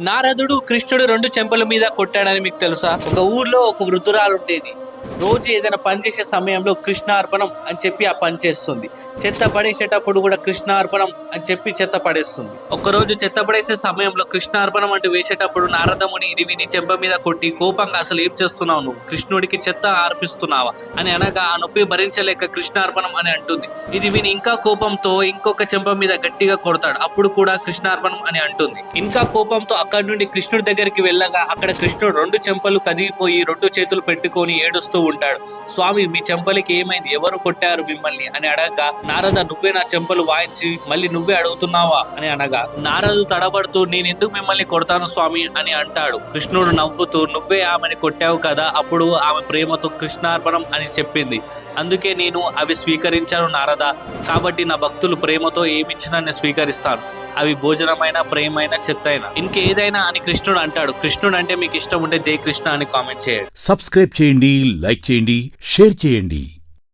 నారదుడు కృష్ణుడు రెండు చెంపల మీద కొట్టాడని మీకు తెలుసా? ఒక ఊర్లో ఒక వృద్ధురాలు ఉండేది. రోజు ఏదైనా పని చేసే సమయంలో కృష్ణార్పణం అని చెప్పి ఆ పని చేస్తుంది. చెత్త పడేసేటప్పుడు కూడా కృష్ణార్పణం అని చెప్పి చెత్త పడేస్తుంది. ఒకరోజు చెత్త పడేసే సమయంలో కృష్ణార్పణం అంటూ వేసేటప్పుడు నారదముని ఇది విని చెంప మీద కొట్టి కోపంగా అసలు ఏం చేస్తున్నావు నువ్వు? కృష్ణుడికి చెత్త అర్పిస్తున్నావా అని అనగా ఆ నొప్పి భరించలేక కృష్ణార్పణం అని అంటుంది. ఇది విని ఇంకా కోపంతో ఇంకొక చెంప మీద గట్టిగా కొడతాడు. అప్పుడు కూడా కృష్ణార్పణం అని అంటుంది. ఇంకా కోపంతో అక్కడి నుండి కృష్ణుడి దగ్గరికి వెళ్ళగా అక్కడ కృష్ణుడు రెండు చెంపలు కదిగిపోయి రెండు చేతులు పెట్టుకొని ఏడుస్తూ ఉంటాడు. స్వామి మీ చెంపలికి ఏమైంది? ఎవరు కొట్టారు మిమ్మల్ని? అని అడగగా నారద నువ్వే నా చెంపలు వాయించి మళ్ళీ నువ్వే అడుగుతున్నావా? అని అనగా నారదు తడబడుతూ నేను ఎందుకు మిమ్మల్ని కొడతాను స్వామి? అని అంటాడు. కృష్ణుడు నవ్వుతూ నువ్వే ఆమెని కొట్టావు కదా అప్పుడు ఆమె ప్రేమతో కృష్ణార్పణం అని చెప్పింది. అందుకే నేను అవి స్వీకరించాను నారద కాబట్టి నా భక్తులు ప్రేమతో ఏమిచ్చినా నేను స్వీకరిస్తాను. అవి భోజనమైన ప్రేమైన చెత్తైన. ఇంకేదైనా అని కృష్ణుడు అంటాడు. కృష్ణుడు అంటే మీకు ఇష్టం ఉంటే జై కృష్ణ అని కామెంట్ చేయండి. సబ్స్క్రైబ్ చేయండి లైక్ చేయండి షేర్ చేయండి.